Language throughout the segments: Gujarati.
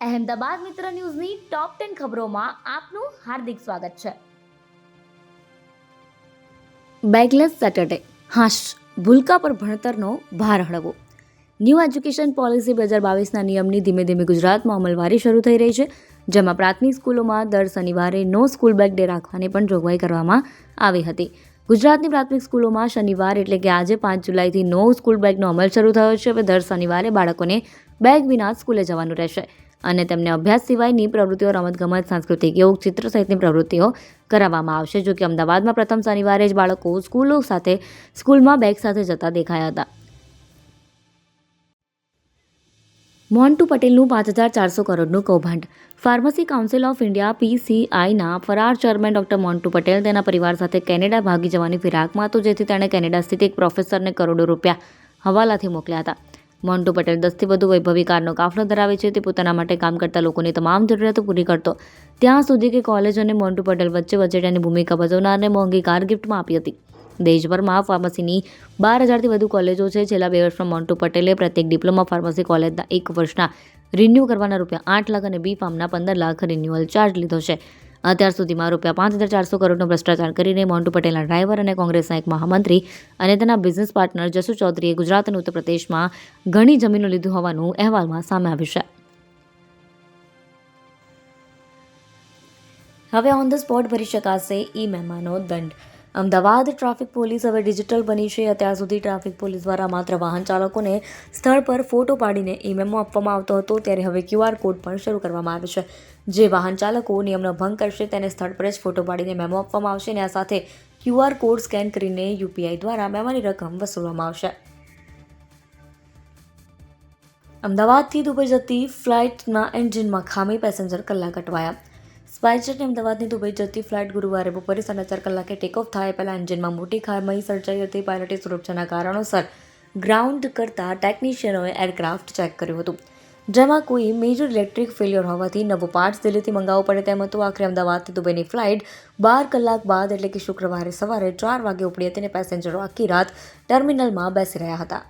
અહેમદાબાદ મિત્ર ન્યૂઝની ટોપ ટેન ખબરોમાં આપનું હાર્દિક સ્વાગત છે. Bagless Saturday. હાશ, ભૂલકા પર ભણતરનો ભાર હળવો. ન્યૂ એજ્યુકેશન પોલિસી બે હજાર બાવીસના નિયમની ધીમે ધીમે ગુજરાતમાં અમલવારી શરૂ થઈ રહી છે, જેમાં પ્રાથમિક સ્કૂલોમાં દર શનિવારે નો સ્કૂલ બેગ ડે રાખવાની પણ જોગવાઈ કરવામાં આવી હતી. ગુજરાતની પ્રાથમિક સ્કૂલોમાં શનિવાર એટલે કે આજે પાંચ જુલાઈથી નો સ્કૂલ બેગનો અમલ શરૂ થયો છે, હવે દર શનિવારે બાળકોને બેગ વિના સ્કૂલે જવાનું રહેશે. અને તેમને અભ્યાસ સિવાયની પ્રવૃત્તિઓ, રમતગમત, સાંસ્કૃતિક યોગ, ચિત્ર સહિતની પ્રવૃત્તિઓ કરાવવામાં આવશે. જો કે અમદાવાદમાં પ્રથમ શનિવારે જ બાળકો સ્કૂલો સાથે, સ્કૂલમાં બેગ સાથે જતા દેખાયા હતા. મોન્ટુ પટેલનું પાંચ હજાર ચારસો કરોડનું કૌભાંડ. ફાર્મસી કાઉન્સિલ ઓફ ઇન્ડિયા પીસીઆઈના ફરાર ચેરમેન ડોક્ટર મોન્ટુ પટેલ તેના પરિવાર સાથે કેનેડા ભાગી જવાની ફિરાકમાં હતો, જેથી તેણે કેનેડા સ્થિત એક પ્રોફેસરને કરોડો રૂપિયા હવાલાથી મોકલ્યા હતા. મોન્ટુ પટેલ દસથી વધુ વૈભવી કારનો કાફલો ધરાવે છે. તે પોતાના માટે કામ કરતા લોકોની તમામ જરૂરિયાતો પૂરી કરતો. ત્યાં સુધી કે કોલેજ અને મોન્ટુ પટેલ વચ્ચે વચેટિયાની ભૂમિકા ભજવનારને મોંઘી કાર ગિફ્ટમાં આપી હતી. દેશભરમાં ફાર્મસીની બાર હજારથી વધુ કોલેજો છે. છેલ્લા બે વર્ષમાં મોન્ટુ પટેલે પ્રત્યેક ડિપ્લોમા ફાર્મસી કોલેજના એક વર્ષના રિન્યૂ કરવાના રૂપિયા આઠ લાખ અને બી ફાર્મના પંદર લાખ રિન્યુઅલ ચાર્જ લીધો છે. અત્યાર સુધીમાં રૂપિયા પાંચ હજાર ચારસો કરોડનો ભ્રષ્ટાચાર કરીને મોન્ટુ પટેલના ડ્રાઈવર અને કોંગ્રેસના એક મહામંત્રી અને તેના બિઝનેસ પાર્ટનર જસુ ચૌધરીએ ગુજરાત અને ઉત્તર પ્રદેશમાં ઘણી જમીનો લીધી હોવાનું અહેવાલમાં સામે આવ્યું છે. હવે ઓન ધ સ્પોટ ભરી શકાશે ઈ મહેમાનો દંડ. અમદાવાદ ટ્રાફિક પોલીસ હવે ડિજિટલ બની છે. અત્યાર સુધી ટ્રાફિક પોલીસ દ્વારા માત્ર વાહન ચાલકોને સ્થળ પર ફોટો પાડીને ઈ મેમો આપવામાં આવતો હતો, ત્યારે હવે ક્યુઆર કોડ પણ શરૂ કરવામાં આવે છે. જે વાહન ચાલકો નિયમનો ભંગ કરશે તેને સ્થળ પર જ ફોટો પાડીને મેમો આપવામાં આવશે અને આ સાથે ક્યુઆર કોડ સ્કેન કરીને યુપીઆઈ દ્વારા મેમાની રકમ વસૂલવામાં આવશે. અમદાવાદથી દુબઈ જતી ફ્લાઇટના એન્જિનમાં ખામી પેસેન્જર કલાક અટવાયા. સ્પાઇસજેટની અમદાવાદની દુબઈ જતી ફ્લાઇટ ગુરુવારે બપોરે સાડા ચાર કલાકે ટેકઓફ થાય પહેલાં એન્જિનમાં મોટી ખામી સર્જાઈ હતી. પાયલટે સુરક્ષાના કારણોસર ગ્રાઉન્ડ કરતા ટેકનિશિયનોએ એરક્રાફ્ટ ચેક કર્યું હતું. જેમાં કોઈ મેજર ઇલેક્ટ્રિક ફેલિયર હોવાથી નવો પાર્ટ્સ દિલ્હીથી મંગાવવો પડે તેમ હતું. આખરે અમદાવાદથી દુબઈની ફ્લાઇટ બાર કલાક બાદ એટલે કે શુક્રવારે સવારે ચાર વાગે ઉપડી હતી અને પેસેન્જરો આખી રાત ટર્મિનલમાં બેસી રહ્યા હતા.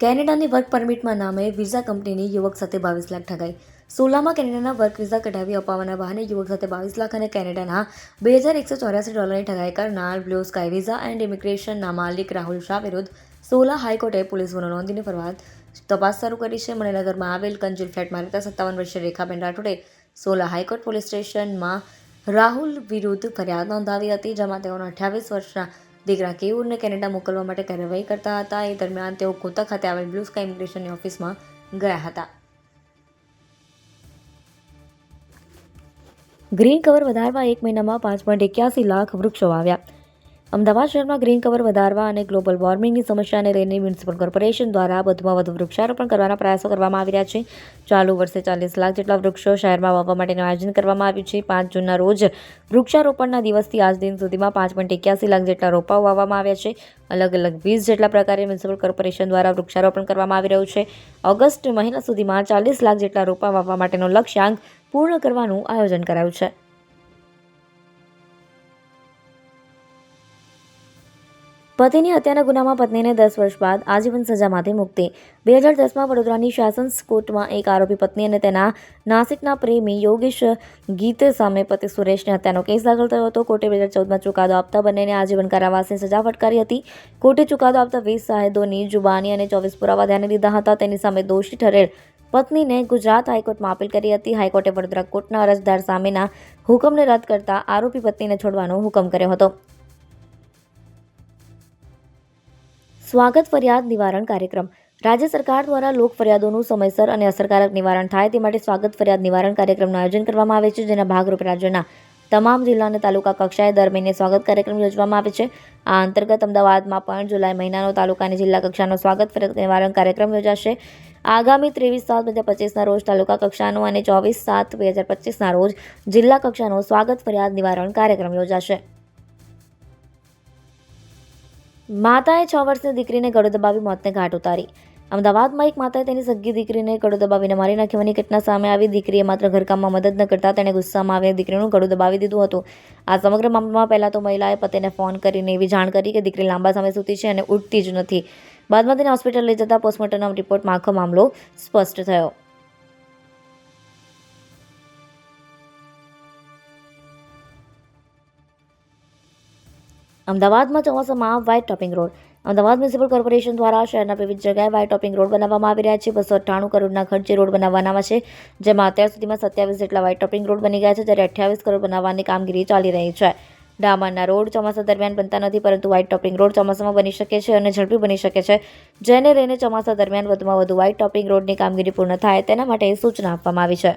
કેનેડાની વર્ક પરમિટમાં નામે વિઝા કંપનીની યુવક સાથે બાવીસ લાખ ઠગાઈ. સોલામાં કેનેડાના વર્ક વિઝા કઢાવી અપાવવાના બહાને યુવક સાથે બાવીસ લાખ અને કેનેડાના બે હજાર એકસો ચોર્યાસી ડોલરની ઠગાઈ કરનાર બ્લુ સ્કાય વિઝા એન્ડ ઇમિગ્રેશનના માલિક રાહુલ શાહ વિરુદ્ધ સોલા હાઈકોર્ટે પોલીસ ગુનો નોંધીને ફરવાદ તપાસ શરૂ કરી છે. મણિનગરમાં આવેલ કંજીલ ફ્લેટમાં રહેતા સત્તાવન વર્ષીય રેખાબેન રાઠોડે સોલા હાઈકોર્ટ પોલીસ સ્ટેશનમાં રાહુલ વિરુદ્ધ ફરિયાદ નોંધાવી હતી, જેમાં તેઓના અઠ્યાવીસ વર્ષના દીકરા કેયુરને કેનેડા મોકલવા માટે કાર્યવાહી કરતા હતા, એ દરમિયાન તેઓ કોતા ખાતે આવેલ બ્લુ સ્કાય ઇમિગ્રેશનની ઓફિસમાં ગયા હતા. ગ્રીન કવર વધારવા એક મહિનામાં પાંચ પોઈન્ટ એક્યાસી લાખ વૃક્ષો વાવ્યા. અમદાવાદ શહેરમાં ગ્રીન કવર વધારવા અને ગ્લોબલ વોર્મિંગની સમસ્યાને લઈને મ્યુનિસિપલ કોર્પોરેશન દ્વારા વધુમાં વધુ વૃક્ષારોપણ કરવાના પ્રયાસો કરવામાં આવી રહ્યા છે. ચાલુ વર્ષે ચાલીસ લાખ જેટલા વૃક્ષો શહેરમાં વાવવા માટેનું આયોજન કરવામાં આવ્યું છે. પાંચ જૂનના રોજ વૃક્ષારોપણના દિવસથી આજ દિન સુધીમાં પાંચ પોઈન્ટ એક્યાસી લાખ જેટલા રોપાઓ વાવવામાં આવ્યા છે. અલગ અલગ વીસ જેટલા પ્રકારે મ્યુનિસિપલ કોર્પોરેશન દ્વારા વૃક્ષારોપણ કરવામાં આવી રહ્યું છે. ઓગસ્ટ મહિના સુધીમાં ચાલીસ લાખ જેટલા રોપા વાવવા માટેનો લક્ષ્યાંક પૂર્ણ કરવાનું આયોજન કરાયું છે. પતિની હત્યાના ગુનામાં પત્નીને દસ વર્ષ બાદ આજીવન સજામાંથી મુક્તિ. બે હજાર દસમાં વડોદરાની શાસન કોર્ટમાં એક આરોપી પત્ની અને તેના નાસિકના પ્રેમી યોગેશ ગીતે સામે પતિ સુરેશની હત્યાનો કેસ દાખલ થયો હતો. કોર્ટે બે હજાર ચૌદમાં ચુકાદો આપતા બંનેને આજીવન કારાવાસની સજા ફટકારી હતી. કોર્ટે ચુકાદો આપતા વીસ સાહેદોની જુબાની અને ચોવીસ પુરાવા ધ્યાને લીધા હતા. તેની સામે દોષી ઠરેલ પત્નીને ગુજરાત હાઈકોર્ટમાં અપીલ કરી હતી. હાઈકોર્ટે વડોદરા કોર્ટના અરજદાર સામેના હુકમને રદ કરતા આરોપી પત્નીને છોડવાનો હુકમ કર્યો હતો. સ્વાગત ફરિયાદ નિવારણ કાર્યક્રમ. રાજ્ય સરકાર દ્વારા લોક ફરિયાદોનું સમયસર અને અસરકારક નિવારણ થાય તે માટે સ્વાગત ફરિયાદ નિવારણ કાર્યક્રમનું આયોજન કરવામાં આવે છે, જેના ભાગરૂપે રાજ્યના તમામ જિલ્લા અને તાલુકા કક્ષાએ દર મહિને સ્વાગત કાર્યક્રમ યોજવામાં આવે છે. આ અંતર્ગત અમદાવાદમાં પણ જુલાઈ મહિનાનો તાલુકા અને જિલ્લા કક્ષાનો સ્વાગત ફરિયાદ નિવારણ કાર્યક્રમ યોજાશે. આગામી ત્રેવીસ સાત બે હજાર પચીસના રોજ તાલુકા કક્ષાનો અને ચોવીસ સાત બે હજાર પચીસના રોજ જિલ્લા કક્ષાનો સ્વાગત ફરિયાદ નિવારણ કાર્યક્રમ યોજાશે. માતાએ છ વર્ષની દીકરીને ગળો દબાવી મોતને ઘાટ ઉતારી. અમદાવાદમાં એક માતાએ તેની સગી દીકરીને કડું દબાવીને મારી નાખવાની ઘટના સામે આવી દીકરીએ માત્ર ઘરકામમાં મદદ ન કરતા તેણે ગુસ્સામાં આવી દીકરીનું ગળું દબાવી દીધું હતું. આ સમગ્ર મામલામાં પહેલાં તો મહિલાએ પતિને ફોન કરીને એવી જાણ કરી કે દીકરી લાંબા સમય સુધી છે અને ઉઠતી જ નથી. બાદમાં તેને હોસ્પિટલ લઈ જતા પોસ્ટમોર્ટમ રિપોર્ટમાં આખો મામલો સ્પષ્ટ થયો. અમદાવાદમાં ચોમાસામાં white topping road Ahmedabad municipal corporation દ્વારા શહેરના વિવિધ જગ્યાએ વ્હાઇટ ટોપિંગ રોડ બનાવવામાં આવી રહ્યા છે. બસો અઠ્ઠાણું કરોડના ખર્ચે રોડ બનાવવાના છે, જેમાં અત્યાર સુધીમાં સત્યાવીસ જેટલા વ્હાઇટ ટોપિંગ રોડ બની ગયા છે, જ્યારે અઠ્યાવીસ કરોડ બનાવવાની કામગીરી ચાલી રહી છે. ડામરના રોડ ચોમાસા દરમિયાન બનતા નથી, પરંતુ વ્હાઇટ ટોપિંગ રોડ ચોમાસામાં બની શકે છે અને ઝડપી બની શકે છે, જેને લઈને ચોમાસા દરમિયાન વધુમાં વધુ વ્હાઇટ ટોપિંગ રોડની કામગીરી પૂર્ણ થાય તેના માટે સૂચના આપવામાં આવી છે.